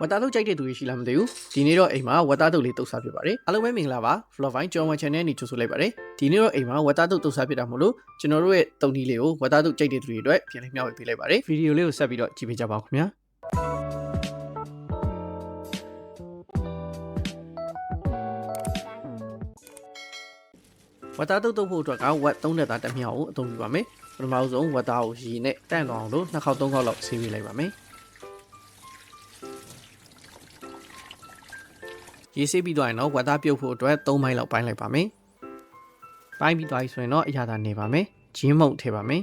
ဝတ်သားတုတ်ကြိုက်တဲ့သူတွေရှိလားမသိဘူးဒီနေ့တော့အိမ်မှာဝတ်သားတုတ်လေးတုတ်စားဖြစ်ပါတယ်အားလုံးပဲမင်္ဂလာပါ Vlogvine ကျော်ဝန် channel နဲ့ကြိုဆိုလိုက်ပါတယ်ဒီနေ့တော့အိမ်မှာဝတ်သားတုတ်တုတ်စားဖြစ်တာမို့လို့ကျွန်တော်တို့ရဲ့တုံနီလေးကိုဝတ်သားတုတ်ကြိုက်တဲ့သူတွေအတွက်ပြန်လည်မျှဝေပေးလိုက်ပါတယ်ဗီဒီယိုလေးကိုဆက်ပြီးတော့ကြည့်ပေးကြပါဦးခင်ဗျာဝတ်သားတုတ်တုတ်ဖို့အတွက်ကဝတ်3တက်သားတစ်မြောက်ကိုအသုံးပြုပါမယ်ပထမဆုံးဝတ်သားကိုရေနဲ့တန့်သွားအောင်လို့နှစ်ခေါက်သုံးခေါက်လောက်ဆေးပေးလိုက်ပါမယ် ရေဆေးပြီးတော့ရင်တော့ဝတ်သားပြုတ်ဖို့အတွက်3မိုင်လောက်ပိုင်းလိုက်ပါမယ်ပိုင်းပြီးသွားပြီဆိုရင်တော့အရာသာနေပါမယ်ဂျင်းမုံထည့်ပါမယ်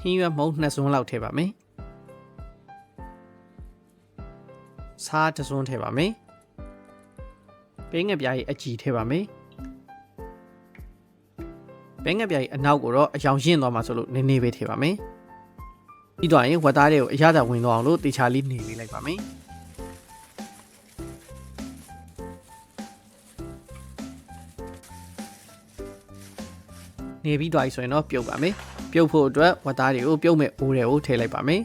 ဟင်းရွက်မုံနှစ်စွန်းလောက်ထည့်ပါမယ်စားတစ်စွန်းထည့်ပါမယ်ပေးငပြားရဲ့အကြည်ထည့်ပါမယ်ဘဲငက်ပြားကြီးအနောက်ကိုတော့အယောင်ရင့်သွားမှာဆိုလို့နည်းနည်းပဲထည့်ပါမယ်။ပြီးတော့ရင်ဝက်သားတွေကိုအရသာဝင်သွားအောင်လို့တေချာလေးနေလေးလိုက်ပါမယ်။ နေပြီးတော့ဆိုရင်တော့ပြုတ်ပါမယ်။ပြုတ်ဖို့အတွက်ဝက်သားတွေကိုပြုတ်မဲ့အိုးတွေကိုထည့်လိုက်ပါမယ်။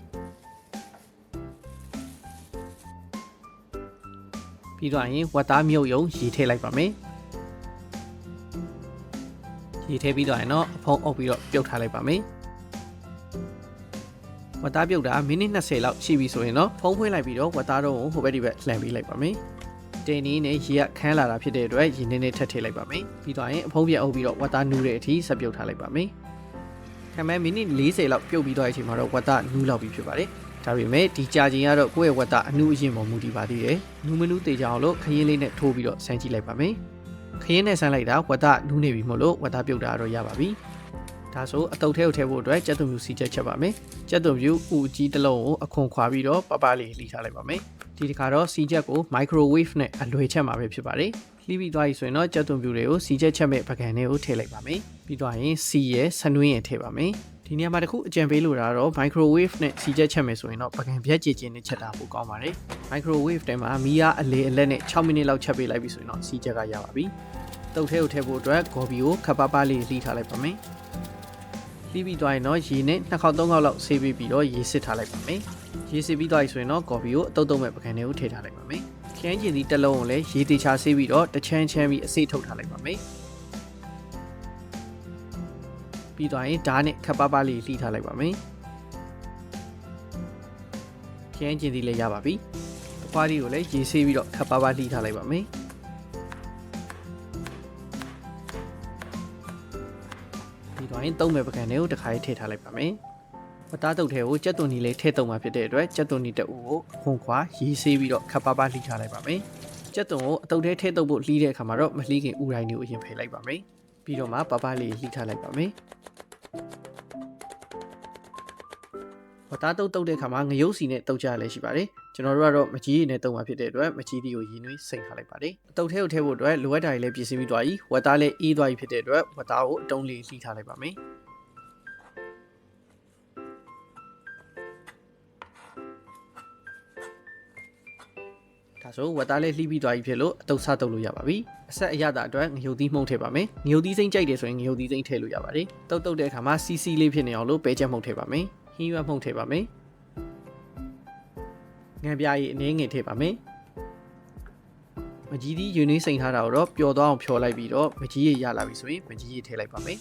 ပြီးတော့ရင်ဝက်သားမြုပ်ယုံရေထည့်လိုက်ပါမယ်။ရေထည့်ပြီးတော့ရင်တော့အဖုံးအုပ်ပြီးတော့ပြုတ်ထားလိုက်ပါမယ်ဝတ်သားပြုတ်တာမိနစ်20လောက်ရှိပြီဆိုရင်တော့ဖုံးဖွင့်လိုက်ပြီးတော့ဝတ်သားတော့ဟိုဘက်ဒီဘက်လှန်ပေးလိုက်ပါမယ် တင်းနီးနဲ့ရေကခန်းလာတာဖြစ်တဲ့အတွက်ရေနည်းနည်းထပ်ထည့်လိုက်ပါမယ်ပြီးတော့ရင်အဖုံးပြအုပ်ပြီးတော့ဝတ်သားနူးတဲ့အထိဆက်ပြုတ်ထားလိုက်ပါမယ်ခံမဲမိနစ်40လောက်ပြုတ်ပြီးတော့အချိန်မှာတော့ဝတ်သားနူးလောက်ပြီဖြစ်ပါတယ်ဒါပေမဲ့ဒီကြာချိန်ကတော့ကိုယ့်ရဲ့ဝတ်သားအနုအရင်ပေါ်မူတည်ပါသေးတယ်နူးမနူးတေချအောင်လို့ခရင်လေးနဲ့ထိုးပြီးတော့ဆန်းကြည့်လိုက်ပါမယ်ခရင်နဲ့ဆန်းလိုက်တာဝတ်သားနူးနေပြီမို့လို့ဝတ်သားပြုတ်တာတော့ရပါပြီဒါဆိုအတုပ်ထဲကိုထည့်ဖို့အတွက်ကြက်သွန်မြူစီချက်ချက်ပါမယ်ကြက်သွန်မြူဥကြီးတစ်လုံးကိုအခွန်ခွာပြီးတော့ပပလေးလှီထားလိုက်ပါမယ် ဒီတစ်ခါတော့စီချက်ကို microwave နဲ့အလွယ်ချက်မှာပဲဖြစ်ပါတယ်လှီးပြီးသွားပြီဆိုရင်တော့ကြက်သွန်မြူတွေကိုစီချက်ချက်မဲ့ပကံတွေကိုထည့်လိုက်ပါမယ်ပြီးသွားရင်စီရဲ့ဆနွင်းရင်ထည့်ပါမယ်ဒီနေရာမှာတခုအကြံပေးလို့တာတော့ microwave နဲ့စီချက်ချက်မယ်ဆိုရင်တော့ပကံပြက်ကြည်ချင်းနဲ့ချက်တာပိုကောင်းပါတယ် microwave ထဲမှာမီးအားအလေအလက်နဲ့6မိနစ်လောက်ချက်ပေးလိုက်ပြီဆိုရင်တော့စီချက်ကရပါပြီတုတ်ထဲကိုထည့်ဖို့အတွက်ဂေါ်ဘီကိုခပ်ပါးပါးလေးလှီးထားလိုက်ပါမယ်လှီးပြီးသွားရင်တော့ရေနဲ့နှစ်ခေါက်သုံးခေါက်လောက်ဆေးပြီးပြီးတော့ရေစစ်ထားလိုက်ပါမယ် ရေစစ်ပြီးသွားပြီဆိုရင်တော့ဂေါ်ဘီကိုအတုပ်တုပ်မဲ့ပကံတွေကိုထည့်ထားလိုက်ပါမယ်ခရမ်းကျင်စီတစ်လုံးကိုလည်းရေတေချာဆေးပြီးတော့တချမ်းချမ်းပြီးအစိထုတ်ထားလိုက်ပါမယ်ပြီးသွားရင်ဓာတ်နဲ့ခပ်ပါးပါးလေးလှီးထားလိုက်ပါမယ်ခရမ်းကျင်စီလည်းရပါပြီအဖွားလေးကိုလည်းရေဆေးပြီးတော့ခပ်ပါးပါးလှီးထားလိုက်ပါမယ်ပြီးတော့ရင်သုံးမဲ့ပကံတွေကိုတစ်ခါရေးထည့်ထားလိုက်ပါမယ် ဝတ်သားတုပ်ထဲကိုကြက်သွန်နီလေးထည့်သုံးမှာဖြစ်တဲ့အတွက်ကြက်သွန်နီတအူကိုခွန်ခွာရေးဆေးပြီးတော့ခပ်ပါးပါးလှီးထားလိုက်ပါမယ်ကြက်သွန်ကိုအတုပ်ထဲထည့်သုံးဖို့လှီးတဲ့အခါမှာတော့မလှီးခင်ဥတိုင်းတွေကိုအရင်ဖယ်လိုက်ပါမယ်ပြီးတော့မှပါးပါးလေးလှီးထားလိုက်ပါမယ်ဝတ်သားတုပ်တုပ်တဲ့အခါမှာငရုတ်စီနဲ့တုပ်ကြရလဲရှိပါတယ်ကျွန်တော်တို့ကတော့မကြီးရည်နဲ့တုပ်မှာဖြစ်တဲ့အတွက်မကြီးတီကိုရည်နွေးစိန်ထားလိုက်ပါတယ်အတုပ်ထဲကိုထည့်ဖို့အတွက်လိုအပ်တာတွေလည်းပြင်ဆင်ပြီးသွားပြီဝတ်သားလည်းအေးသွားပြီဖြစ်တဲ့အတွက်ဝတ်သားကိုအတုံးလေးလှီးထားလိုက်ပါမယ် ဒါဆိုဝတ်သားလေးလှီးပြီးသွားပြီဖြစ်လို့အတုပ်စားတုပ်လို့ရပါပြီအဆက်အရသာအတွက်ငရုတ်သီးမှုန့်ထည့်ပါမယ်ငရုတ်သီးစိမ့်ကြိုက်တယ်ဆိုရင်ငရုတ်သီးစိမ့်ထည့်လို့ရပါတယ်တုပ်တုပ်တဲ့အခါမှာစီစီလေးဖြစ်နေအောင်လို့ပဲချက်မှုန့်ထည့်ပါမယ်ဟင်းရွက်မှုန့်ထည့်ပါမယ်ငံပြားရည်အနေငယ်ထည့်ပါမယ်မကြီးသီးယူနေစိန်ထားတာကိုတော့ပျော်သွားအောင်ဖြော်လိုက်ပြီးတော့မကြီးရည်ရလာပြီဆိုရင်မကြီးရည်ထည့်လိုက်ပါမယ်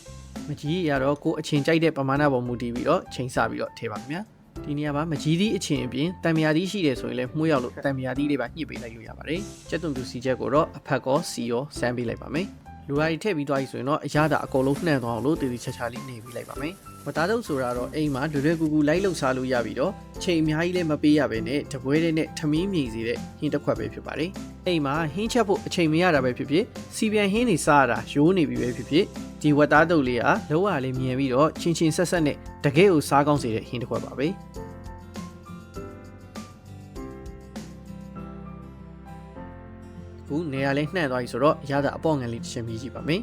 မကြီးရည်ရတော့ကိုအချင်းကြိုက်တဲ့ပမာဏပေါ်မူတည်ပြီးတော့ချိန်ဆပြီးတော့ထည့်ပါခင်ဗျာ ဒီနေရာမှာမကြီးသီးအချင်းအပြင်တံမြာသီးရှိတယ်ဆိုရင်လည်းမှုရောက်လို့တံမြာသီးလေးပါညှစ်ပေးလိုက်လို့ရပါတယ်ကျက်သွန်ပြူစီချက်ကိုတော့အဖက်ကောစီရောစမ်းပေးလိုက်ပါမယ် လူရာကြီးထည့်ပြီးသွားပြီဆိုရင်တော့အရသာအကုန်လုံးနှံ့သွားအောင်လို့တည်တည်ချာချာလေးနေပြီးလိုက်ပါမယ်ဝတားတုပ်ဆိုတာတော့အိမ်မှာလွယ်လွယ်ကူကူလိုက်လှုပ်ရှားလို့ရပြီးတော့ချိန်အများကြီးလည်းမပေးရဘဲနဲ့တပွဲတဲ့နဲ့ထမင်းမြည်စီတဲ့ဟင်းတစ်ခွက်ပဲဖြစ်ပါတယ်အိမ်မှာဟင်းချက်ဖို့အချိန်မရတာပဲဖြစ်ဖြစ်စီပြန်ဟင်းနေစားရတာရိုးနေပြီပဲဖြစ်ဖြစ်ဒီဝတားတုပ်လေးကလောရလေးမြင်ပြီးတော့ချင်းချင်းဆက်ဆက်နဲ့တကယ်ကိုစားကောင်းစေတဲ့ဟင်းတစ်ခွက်ပါပဲ ခုနေရာလေးနှံ့သွားပြီဆိုတော့ရတာအပေါ့ငံလေးတစ်ချက်မြည်ကြည့်ပါမယ်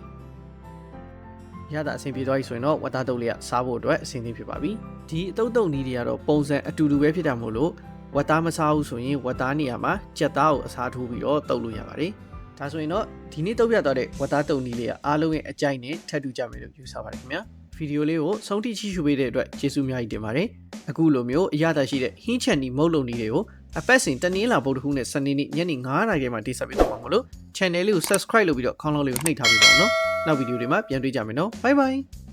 ရတာအဆင်ပြေသွားပြီဆိုရင်တော့ဝတ်သားတုပ်လေးကစားဖို့အတွက်အဆင်သင့်ဖြစ်ပါပြီဒီအတုပ်တုပ်နီးတွေကတော့ပုံစံအတူတူပဲဖြစ်တာမို့လို့ဝတ်သားမစားဘူးဆိုရင်ဝတ်သားနေရာမှာကြက်သားကိုအစားထိုးပြီးတော့တုပ်လို့ရပါတယ်ဒါဆိုရင်တော့ဒီနေ့တုပ်ပြသွားတဲ့ဝတ်သားတုပ်နီးလေးကအားလုံးရဲ့အကြိုက်နဲ့ထပ်တူကြမယ်လို့ယူဆပါတယ်ခင်ဗျာဗီဒီယိုလေးကိုဆုံးထိချိရှုပေးတဲ့အတွက်ကျေးဇူးအများကြီးတင်ပါတယ်အခုလိုမျိုးအရသာရှိတဲ့ဟင်းချက်နီမုတ်လုံနီတွေကို အပတ်စဉ်တနင်္လာဗုဒ္ဓဟူးနဲ့စနေနေ့ညနေ9:00နာရီမှာတိဆက်ပေးတော့မှာမလို့ channel လေးကို subscribe လုပ်ပြီးတော့ခေါင်းလောင်းလေးကိုနှိပ်ထားပေးပါဦးနော်နောက်ဗီဒီယိုတွေမှာပြန်တွေ့ကြမယ်နော် bye bye